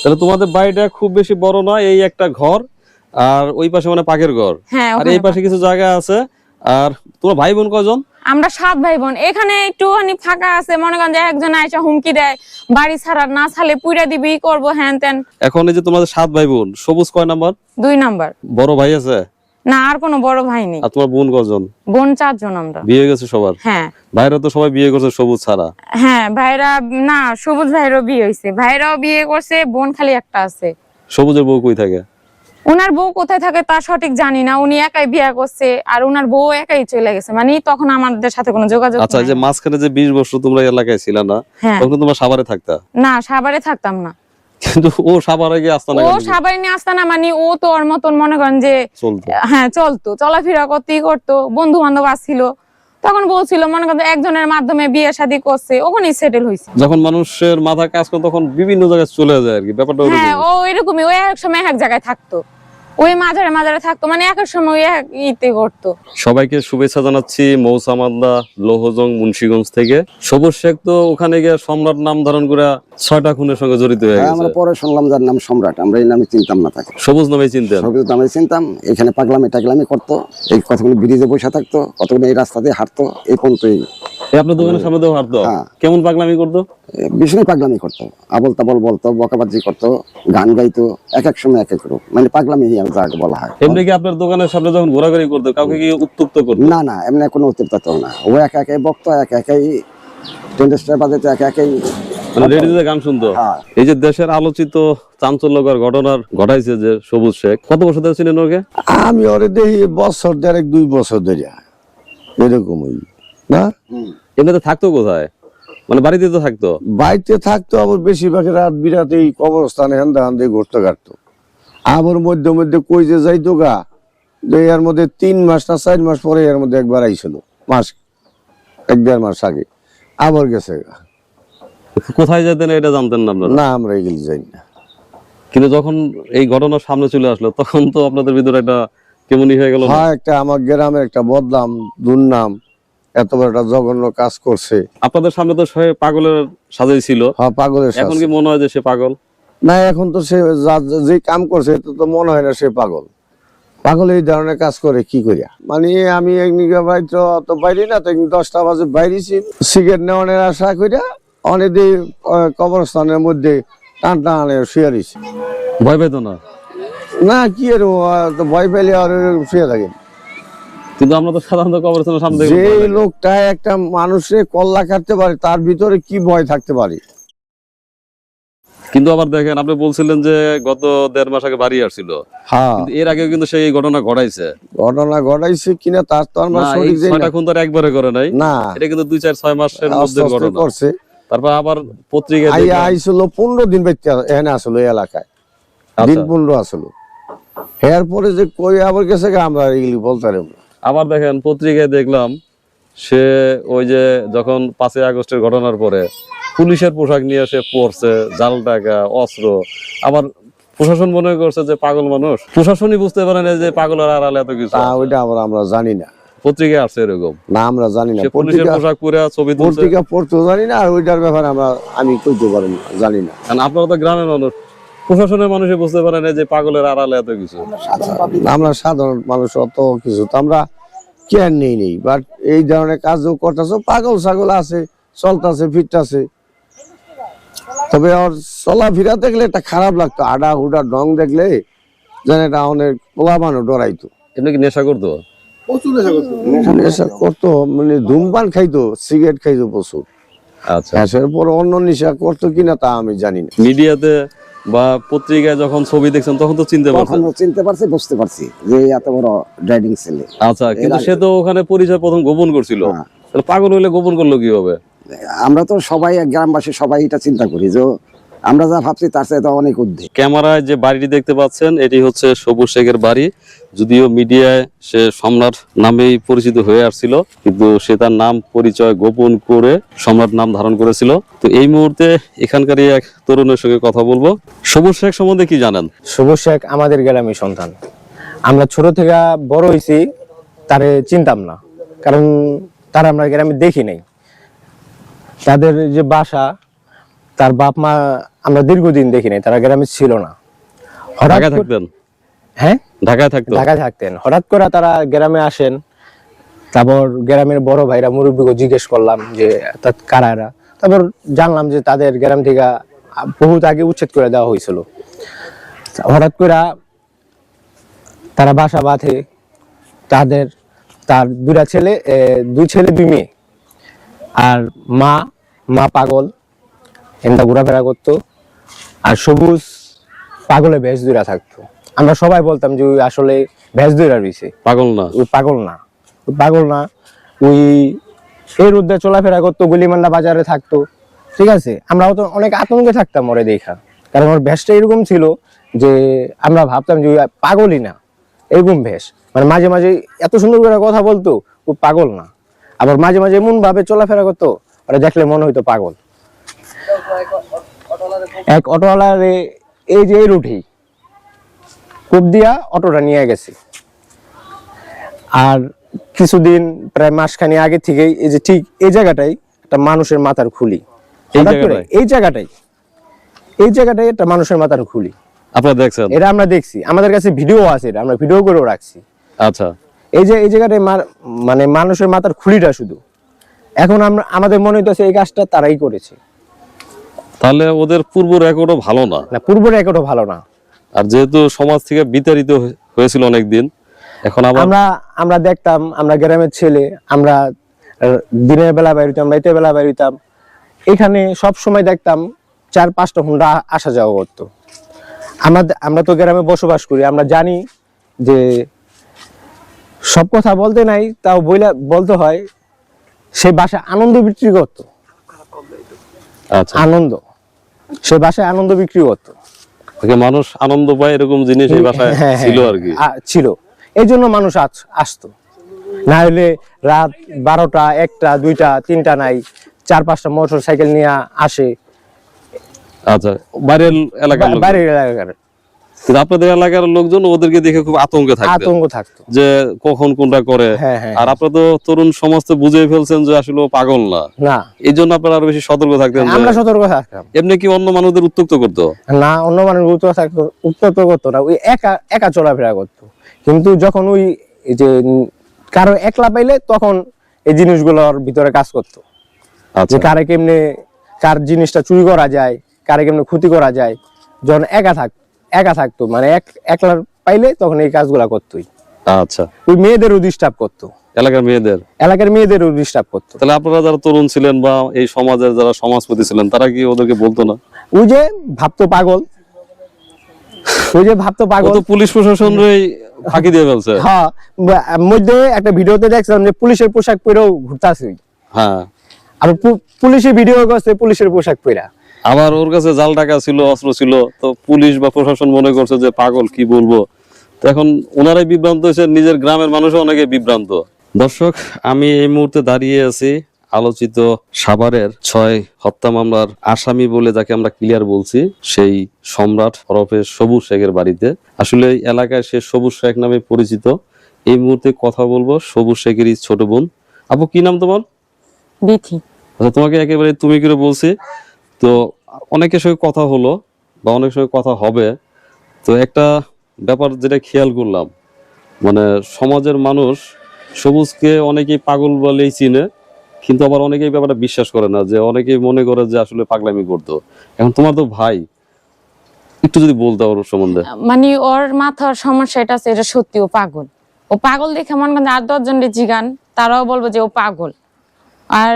তাহলে তোমাদের বাড়িটা খুব বেশি বড় নয় এই একটা ঘর আর ওই পাশে মানে পাকের ঘর। হ্যাঁ আর এই পাশে কিছু জায়গা আছে আর তোমার ভাই বোন কজন? আমরা সাত ভাই বোন এখানে একটুখানি ফাঁকা আছে মনে করেন যে একজন আইসা হুমকি দেয় বাড়ি ছাড়া না ছালে পুইরা দিবি করব হ্যান ত্যান। এখন এই যে তোমাদের সাত ভাই বোন সবুজ কয় নাম্বার? দুই নাম্বার। বড় ভাই আছে? না আর কোনো বড় ভাই নেই। আর তোমার বোন কজন? বোন চারজন আমরা। বিয়ে গেছে সবার? হ্যাঁ। ভাইরা তো সবাই বিয়ে করছে সবুজ ছাড়া। হ্যাঁ ভাইরা না সবুজ ভাইরও বিয়ে হয়েছে ভাইরাও বিয়ে করছে বোন খালি একটা আছে। সবুজের বউ কই থাকে? ওনার বউ কোথায় থাকে তা সঠিক জানি না। উনি একাই বিয়ে করছে আর ওনার বউ একাই চলে গেছে। মানে তখন আমাদের সাথে কোনো যোগাযোগ আচ্ছা যে। মাঝখানে যে বিশ বছর তোমরা এলাকায় ছিল না হ্যাঁ। তখন তোমরা সাভারে থাকতা? না সাভারে থাকতাম না। কিন্তু ও সাভারে গিয়ে আসতো ও কেন? নিয়ে আসতো মানে ও তো ওর মতন মনে করেন যে হ্যাঁ চলতো। চলাফেরা করতেই করতো বন্ধু বান্ধব আসছিল। তখন বলছিল মনে করেন একজনের মাধ্যমে বিয়ে শাদি করছে ওখানে সেটেল হয়েছে যখন মানুষের মাথা কাজ করে তখন বিভিন্ন জায়গায় চলে যায় আর কি ব্যাপারটা। হ্যাঁ ও এরকমই ওই এক সময় এক জায়গায় থাকতো। ওই মাঝারে মাঝারে থাকতো মানে এক এক সময় ইতে করতো সবাইকে শুভেচ্ছা জানাচ্ছি মৌসামাদা লোহজং মুন্সিগঞ্জ থেকে। সবুজ শেখ তো ওখানে গিয়ে সম্রাট নাম ধারণ করে ছয়টা খুনের সঙ্গে জড়িত হয়ে হ্যাঁ, গেছে। আমরা পরে শুনলাম যার নাম সম্রাট আমরা এই নামে চিনতাম না তাকে। সবুজ নামে চিনতেন? সবই তো আমরা চিনতাম এখানে পাগলামি টাগলামি করতো এই কতগুলো ব্রিজে বসে থাকতো কতগুলো এই রাস্তা দিয়ে হাঁটতো এই পর্যন্তই আপনার দোকানের সামনে দেওয়া হারতো হ্যাঁ। কেমন পাগলামি করতো? ভীষণই পাগলামি করতো। আবল তাবল বলতো বকাবাজি করতো গান গাইতো এক এক সময় এক এক রূপ। মানে পাগলামি যাকে বলা হয়। এমনি কি আপনার দোকানের সামনে যখন ঘোরাঘুরি করতো কাউকে কি উত্তপ্ত করতো? না না এমনি কোনো অতিরিক্ত না। ও একা একাই বকতো একা একাই টেন্ডেস্টার বাজাইতো একা একাই মানে রেডিওতে গান শুনতো? হ্যাঁ। এই যে দেশের আলোচিত চাঞ্চল্যকর ঘটনার ঘটাইছে যে সবুজ শেখ কত বছর ধরে চিনেন ওকে আমি ওরে দেখি বছর দেড়েক দুই বছর ধরে। এরকমই। না? এমনিতে থাকতো কোথায়? মানে বাড়িতে তো থাকতো? বাড়িতে থাকতো আবার বেশিরভাগ রাত বিরাতে এই কবরস্থানে হান্দা হান্দে ঘুরতে কাটতো। আবার মধ্যে মধ্যে কই যে যাইতো গা এর মধ্যে তিন মাস না চার মাস পরে এর মধ্যে একবার আইছিল মাস এক দেড় মাস আগে। আবার গেছে কোথায় যেতেন এটা জানতেন না আপনারা? না আমরা এগুলি যাই না। কিন্তু যখন এই ঘটনার সামনে চলে আসলো তখন তো আপনাদের ভিতরে একটা কেমনই হয়ে গেল হ্যাঁ একটা আমার গ্রামের একটা বদনাম দুর্নাম। এত বড় একটা জঘন্য কাজ করছে। আপনাদের সামনে তো সে পাগলের সাজাই ছিল। হ্যাঁ পাগলের এখন কি মনে হয় যে সে পাগল? না এখন তো সে যা- কাম করছে তো তো মনে হয় না সে পাগল। পাগল এই ধরনের কাজ করে কি করিয়া? মানে আমি বাইরে তো বাইরে না তো দশটা বাজে বাইরেছি। সিগারেট নেওয়ানোর আশা করিয়া অনেক কবরস্থানের মধ্যে টান টানে শুয়ে রয়েছে ভয় পেত না? না কি আর ভয় পেলে আর শুয়ে থাকে। কিন্তু আমরা তো সাধারণত কবরস্থানের সামনে যে লোকটা একটা মানুষের কল্লা কাটতে পারে তার ভিতরে কি ভয় থাকতে পারে? কিন্তু আবার দেখেন আপনি বলছিলেন যে গত দেড় মাস আগে বাড়ি আসছিল। হ্যাঁ। এর আগে কিন্তু সেই ঘটনা ঘটাইছে। ঘটনা ঘটাইছে কিনা তার তো আমরা না এই সঠিক জানি না। ছয়টা খুন তো একবারে করে নাই। না। এটা কিন্তু দুই চার ছয় মাসের মধ্যে ঘটনা। করছে। তারপর আবার পত্রিকায় আইছিল পনেরো দিন এখানে আসলো এই এলাকায়। দিন আচ্ছা। পনেরো আসলো। এর পরে যে কই আবার গেছে আমরা এগুলি বলতে পারি। আবার দেখেন পত্রিকায় দেখলাম সে ওই যে যখন পাঁচই আগস্টের ঘটনার পরে পুলিশের পোশাক নিয়ে সে পড়ছে জাল টাকা অস্ত্র। আবার প্রশাসন মনে করছে যে পাগল মানুষ। প্রশাসনই বুঝতে পারে না যে পাগলের আড়ালে এত কিছু ওইটা আবার আমরা জানি না। পত্রিকায় আসছে এরকম। না আমরা জানি না। পুলিশের পোশাক পরে ছবি তুলছে। পত্রিকা পড়তেও জানি না আর ওইটার ব্যাপারে আমরা আমি কইতে পারি না জানি না। কারণ আপনারা তো গ্রামের মানুষ। প্রশাসনের মানুষই বুঝতে পারে না যে পাগলের আড়ালে এত কিছু। আমরা সাধারণ মানুষ অত কিছু তো আমরা কেয়ার নেই নেই। বাট এই ধরনের কাজও করতেছে পাগল ছাগল আছে চলতেছে ফিরতেছে। তবে ওর চলাফেরা দেখলে একটা খারাপ লাগতো আডা হুডা ডং দেখলে যেন এটা অনেক পোলাবানো ডরাইতো। এমনি কি নেশা করতো? নেশা করতো। মানে ধূমপান খাইতো সিগারেট খাইতো প্রচুর। আচ্ছা। এসের পর অন্য নেশা করতো কিনা তা আমি জানি না। মিডিয়াতে বা পত্রিকায় যখন ছবি দেখছেন তখন তো চিনতে পারছেন। চিনতে পারছি বুঝতে পারছি যে এত বড় ড্রাইভিং ছেলে আচ্ছা কিন্তু সে তো ওখানে পরিচয় প্রথম গোপন করছিল। হ্যাঁ। তাহলে পাগল হইলে গোপন করল কীভাবে? আমরা তো সবাই গ্রামবাসী সবাই এটা চিন্তা করি যে আমরা যা ভাবছি তার চাইতে অনেক ঊর্ধ্বে ক্যামেরায় যে বাড়িটি দেখতে পাচ্ছেন এটি হচ্ছে সবুজ শেখের বাড়ি। যদিও মিডিয়ায় সে সম্রাট নামেই পরিচিত হয়ে আসছিল কিন্তু সে তার নাম পরিচয় গোপন করে সম্রাট নাম ধারণ করেছিল। তো এই মুহূর্তে এখানকারই এক তরুণের সঙ্গে কথা বলব। সবুজ শেখ সম্বন্ধে কি জানেন? শুভ শেখ আমাদের গ্রামের সন্তান। আমরা ছোট থেকে বড় হয়েছি তারে চিনতাম না। কারণ তারা আমরা গ্রামে দেখি নাই। তাদের যে বাসা তার বাপ মা আমরা দীর্ঘদিন দেখি নাই তারা গ্রামে ছিল না। হঠাৎ থাকতেন? হ্যাঁ? ঢাকায় থাকতো? ঢাকায় থাকতেন। হঠাৎ করে তারা গ্রামে আসেন তারপর গ্রামের বড় ভাইরা মুরব্বীকে জিজ্ঞেস করলাম যে কারা এরা? তারপর জানলাম যে তাদের গ্রাম থেকে বহুত আগে উচ্ছেদ করে দেওয়া হয়েছিল। হঠাৎ করে তারা বাসা বাঁধে তাদের তার দুটা ছেলে দুই ছেলে দুই মেয়ে। আর মা মা পাগল। এমনি ঘোরাফেরা করতো। আর সবুজ পাগলে ভেজ দুইরা থাকতো। আমরা সবাই বলতাম যে ওই আসলে ভেজ দুইরা রয়েছে পাগল না। ওই পাগল না। ওই পাগল না। ওই এর উদ্দে চলাফেরা করতো গুলিমান্ডা বাজারে থাকতো। ঠিক আছে? আমরাও তো অনেক আতঙ্কে থাকতাম ওরে দেখা। কারণ ওর ভেসটা এরকম ছিল যে আমরা ভাবতাম যে ওই পাগলই না। এরকম ভেস মানে মাঝে মাঝে এত সুন্দর করে কথা বলতো ও পাগল না। আবার মাঝে মাঝে এমন ভাবে চলাফেরা করতো ওরা দেখলে মনে হইতো পাগল। এক অটোওয়ালার এই যে এই রুটেই কূপ দিয়া অটোটা নিয়ে গেছে। আর কিছুদিন প্রায় মাসখানি আগে থেকে এই যে ঠিক এই জায়গাটাই একটা মানুষের মাথার খুলি। এই জায়গাটাই? এই জায়গাটাই। একটা মানুষের মাথার খুলি। আপনারা দেখছেন? এটা আমরা দেখছি। আমাদের কাছে ভিডিও আছে এটা আমরা ভিডিও করেও রাখছি। আচ্ছা। এই যে এই জায়গাটায় মানে মানুষের মাথার খুলিটা শুধু। এখন আমরা আমাদের মনে হইতেছে এই কাজটা তারাই করেছে। তাহলে ওদের পূর্ব রেকর্ডও ভালো না। না পূর্ব রেকর্ডও ভালো না। আর যেহেতু সমাজ থেকে বিতাড়িত হয়ে- হয়েছিল অনেকদিন এখন আবার আমরা আমরা দেখতাম আমরা গ্রামের ছেলে আমরা দিনের বেলা বাইর হইতাম রাতের বেলা বাইর হইতাম। এখানে সব সময় দেখতাম চার পাঁচটা হুন্ডা আসা যাওয়া করতো। আমাদের আমরা তো গ্রামে বসবাস করি আমরা জানি যে সব কথা বলতে নাই তাও বইলা বলতে হয় সে বাসায় আনন্দ বিক্রি করতো। আচ্ছা। আনন্দ। সে বাসায় আনন্দ বিক্রি করতো। মানুষ আনন্দ পায় এরকম জিনিস এই বাসায় হ্যাঁ, হ্যাঁ, ছিল আর কি। ছিল। এই জন্য মানুষ আস- আসতো। না হলে রাত বারোটা একটা দুইটা তিনটা নাই চার পাঁচটা মোটর সাইকেল নিয়ে আসে। আচ্ছা বাইরের এলাকার বাইরের এলাকার। আপনাদের এলাকার লোকজন ওদেরকে দেখে খুব আতঙ্কে থাকতেন। আতঙ্ক থাকতো। যে কখন কোনটা করে। হ্যাঁ, হ্যাঁ, আর আপনারা তো তরুণ সমাজ তো বুঝেই ফেলছেন যে আসলে পাগল না। না। এই জন্য আপনারা আরও বেশি সতর্ক থাকতেন আমরা সতর্ক থাকতাম। এমনি কি অন্য মানুষদের উত্তক্ত করতো? না অন্য মানুষ উত্তর থাকতো উত্তর করতো না। ওই একা একা চলাফেরা করতো। কিন্তু যখন ওই যে কারও একলা পাইলে তখন এই জিনিসগুলোর ভিতরে কাজ করতো। যে আচ্ছা কারে কেমনে কার জিনিসটা চুরি করা যায় কারে কেমনে ক্ষতি করা যায় যখন একা থাক একা থাকতো মানে এক একলা পাইলে তখন এই কাজগুলা করতোই। আচ্ছা। ওই মেয়েদেরও ডিস্টার্ব করতো। এলাকার মেয়েদের? এলাকার মেয়েদেরও ডিস্টার্ব করতো। তাহলে আপনারা যারা তরুণ ছিলেন বা এই সমাজের যারা সমাজপতি ছিলেন তারা কি ওদেরকে বলতো না? ওই যে ভাবতো পাগল। ওই যে ভাবতো পাগল তো পুলিশ প্রশাসনই ফাঁকি দিয়ে ফেলছে। হ্যাঁ মধ্যে একটা ভিডিওতে দেখছিলাম যে পুলিশের পোশাক পরেও ঘুরতাছে। হ্যাঁ। আর পু- পুলিশে ভিডিও করছে পুলিশের পোশাক পরা আবার ওর কাছে জাল টাকা ছিল অস্ত্র ছিল তো পুলিশ বা প্রশাসন মনে করছে যে পাগল কি বলব? তো এখন ওনারাই বিভ্রান্ত হয়েছে নিজের গ্রামের মানুষও অনেকে বিভ্রান্ত। দর্শক আমি এই মুহূর্তে দাঁড়িয়ে আছি আলোচিত সাভারের ছয় হত্যা মামলার আসামি বলে যাকে আমরা ক্লিয়ার বলছি সেই সম্রাট ওরফে সবুজ শেখের বাড়িতে। আসলে এই এলাকায় সে সবুজ শেখ নামে পরিচিত। এই মুহূর্তে কথা বলব সবুজ শেখেরই ছোট বোন। আপু কি নাম তোমার? বিথি। আচ্ছা তোমাকে একেবারে তুমি করে বলছি। তো অনেকের সঙ্গে কথা হলো বা অনেক সঙ্গে কথা হবে। তো একটা ব্যাপার যেটা খেয়াল করলাম মানে সমাজের মানুষ সবুজকে অনেকেই পাগল বলেই চিনে, কিন্তু আবার অনেকেই ব্যাপারটা বিশ্বাস করে না যে অনেকেই মনে করে যে আসলে পাগলামি করতো। এখন তোমার তো ভাই, একটু যদি বলতে ওর সম্বন্ধে। মানে ওর মাথার সমস্যা এটা আছে, এটা সত্যি ও পাগল। ও পাগল দেখে মনে করেন আর দশজন জিগান, তারাও বলব যে ও পাগল। আর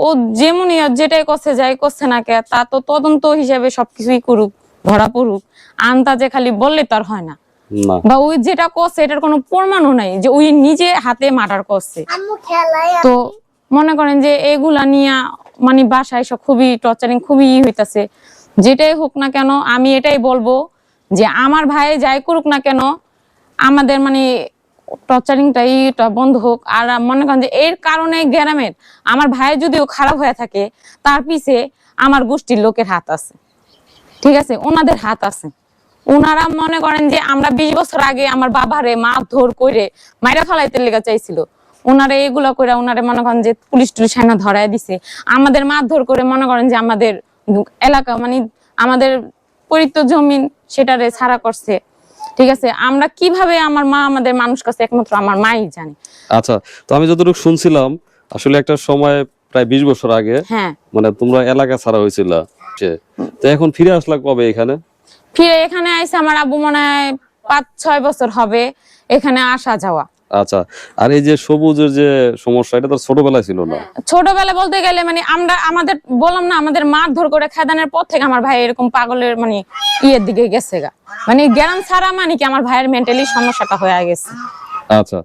ও যেমনই যেটাই করছে যাই করছে না কে তা তো তদন্ত হিসাবে সবকিছুই করুক ধরা পড়ুক। আন্দাজে খালি বললে তো আর হয় না। না। বা ওই যেটা করছে এটার কোনো প্রমাণও নাই যে ওই নিজে হাতে মার্ডার করছে। তো মনে করেন যে এগুলা নিয়ে মানে বাসায় সব খুবই টর্চারিং খুবই ই হইতাছে। যেটাই হোক না কেন আমি এটাই বলব যে আমার ভাই যাই করুক না কেন আমাদের মানে টর্চারিংটাই বন্ধ হোক। আর মনে করেন যে এর কারণে গ্রামের আমার ভাই যদিও খারাপ হয়ে থাকে, তার পিছে আমার গোষ্ঠীর লোকের হাত আছে। ঠিক আছে? ওনাদের হাত আছে। ওনারা মনে করেন যে আমরা বিশ বছর আগে আমার বাবারে মারধর করে মাইরা ফেলাইতে লেগে চাইছিল। ওনারা এগুলো করে ওনারে মনে করেন যে পুলিশ টুলিশ আইনা ধরায় দিছে। আমাদের মারধর করে মনে করেন যে আমাদের এলাকা মানে আমাদের পরিত্য জমিন সেটারে ছাড়া করছে। ঠিক আছে? আমরা কীভাবে আমার মা আমাদের মানুষ কাছে একমাত্র আমার মাই জানে? আচ্ছা তো আমি যতটুকু শুনছিলাম আসলে একটা সময় প্রায় বিশ বছর আগে হ্যাঁ। মানে তোমরা এলাকা ছাড়া হয়েছিল তো এখন ফিরে আসলা কবে এখানে? ফিরে এখানে আইসা আমার আব্বু মনে হয় পাঁচ ছয় বছর হবে এখানে আসা যাওয়া আচ্ছা আর এই যে সবুজের যে সমস্যা এটা তো ছোটবেলায় ছিল না? ছোটবেলা বলতে গেলে মানে আমরা আমাদের বললাম না আমাদের মারধর করে খেদানোর পর থেকে আমার ভাই এরকম পাগলের মানে ইয়ের দিকে গেছে গা। মানে ছাড়া মানে কি আমার ভাইয়ের মেন্টালি সমস্যাটা হয়ে গেছে। আচ্ছা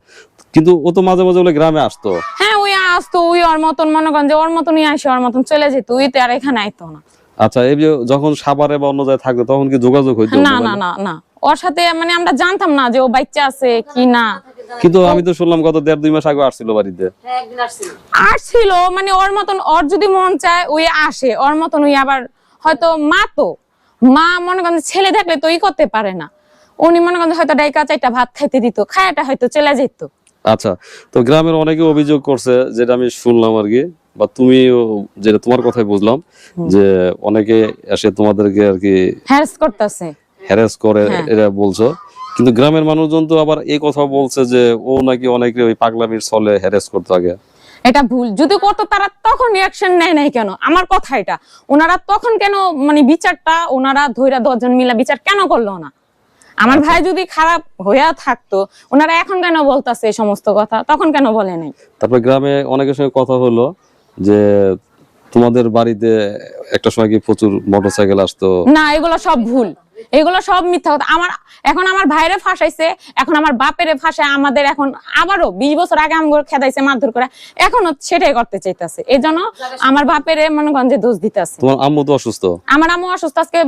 কিন্তু ও তো মাঝে মাঝে বলে গ্রামে আসতো? হ্যাঁ ওই আসতো ওই ওর মতন মনে করেন যে ওর মতনই আসে ওর মতন চলে যেত ওই তো আর এখানে আইতো না। আচ্ছা এই যে যখন সাভারে বা অন্য জায়গায় থাকতো তখন কি যোগাযোগ হইতো? না না না না। ওর সাথে মানে আমরা জানতাম না যে ও বাচ্চা আছে কি না। কিন্তু আমি তো শুনলাম গত দেড় দুই মাস আগে আসছিল বাড়িতে। আর ছিল মানে ওর মতন ওর যদি মন চায় ওই আসে ওর মতন ওই আবার হয়তো মা তো। মা মনে করেন ছেলে থাকলে তো ই করতে পারে না। উনি মনে করেন হয়তো ডাইকা চাইটা ভাত খাইতে দিত খায়াটা হয়তো চলে যেত। আচ্ছা তো গ্রামের অনেকে অভিযোগ করছে যেটা আমি শুনলাম আর কি বা তুমি যেটা তোমার কথাই বুঝলাম যে অনেকে এসে তোমাদেরকে আর কি হ্যারাস করতেছে। হ্যারাস করে হ্যাঁ। এটা বলছো। কিন্তু গ্রামের মানুষজন তো আবার এই কথা বলছে যে ও নাকি অনেকে ওই পাগলামির ছলে হ্যারাস করতো আগে এটা ভুল। যদি করতো তারা তখন রিয়াকশন নেয় নাই কেন? আমার কথা এটা। ওনারা তখন কেন মানে বিচারটা ওনারা ধৈরা দশজন মিলা বিচার কেন করল না? আমার ভাই যদি খারাপ হইয়া থাকতো ওনারা এখন কেন বলতাছে এই সমস্ত কথা? তখন কেন বলে নাই? তারপর গ্রামে অনেকের সঙ্গে কথা হলো যে তোমাদের বাড়িতে একটা সময় কি প্রচুর মোটরসাইকেল আসতো? না এগুলো সব ভুল। এগুলো সব মিথ্যা কথা। আমার এখন আমার ভাইরে ফাঁসাইছে এখন আমার বাপেরে ফাঁসায় আমাদের এখন আবারও বিশ বছর আগে আমগুলো খেদাইছে মারধর করে এখনও সেটাই করতে চাইতেছে। এই জন্য আমার বাপেরে মনে করেন যে দোষ দিতেছে। তোমার আম্মু তো অসুস্থ? আমার আম্মু অসুস্থ আজকে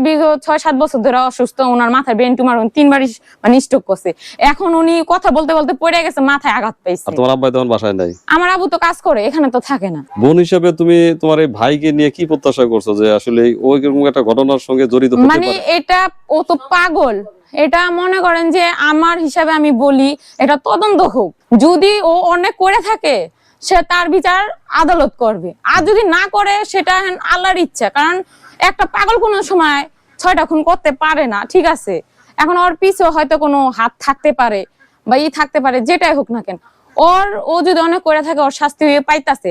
ছয় সাত বছর ধরে অসুস্থ ওনার মাথায় ব্রেন টিউমার তিনবারই মানে স্ট্রোক করছে। এখন উনি কথা বলতে বলতে পড়ে গেছে মাথায় আঘাত পাইছে। আর তোমার আব্বাই তখন বাসায় নাই? আমার আবু তো কাজ করে এখানে তো থাকে না। বোন হিসেবে তুমি তোমার এই ভাইকে নিয়ে কি প্রত্যাশা করছ যে আসলে ওই একটা ঘটনার সঙ্গে জড়িত হতে মানে এটা ও তো পাগল। এটা মনে করেন যে আমার হিসাবে আমি বলি, এটা তদন্ত হোক। যদি ও অনেক করে থাকে, সে তার বিচার আদালত করবে। আর যদি না করে, সেটা আল্লাহর ইচ্ছা। কারণ একটা পাগল কোনো সময় ছয়টা খুন করতে পারে না, ঠিক আছে? এখন ওর পিছু হয়তো কোনো হাত থাকতে পারে বা ই থাকতে পারে, যেটাই হোক না কেন। ওর, ও যদি অনেক করে থাকে, ওর শাস্তি হয়ে পাইতাছে।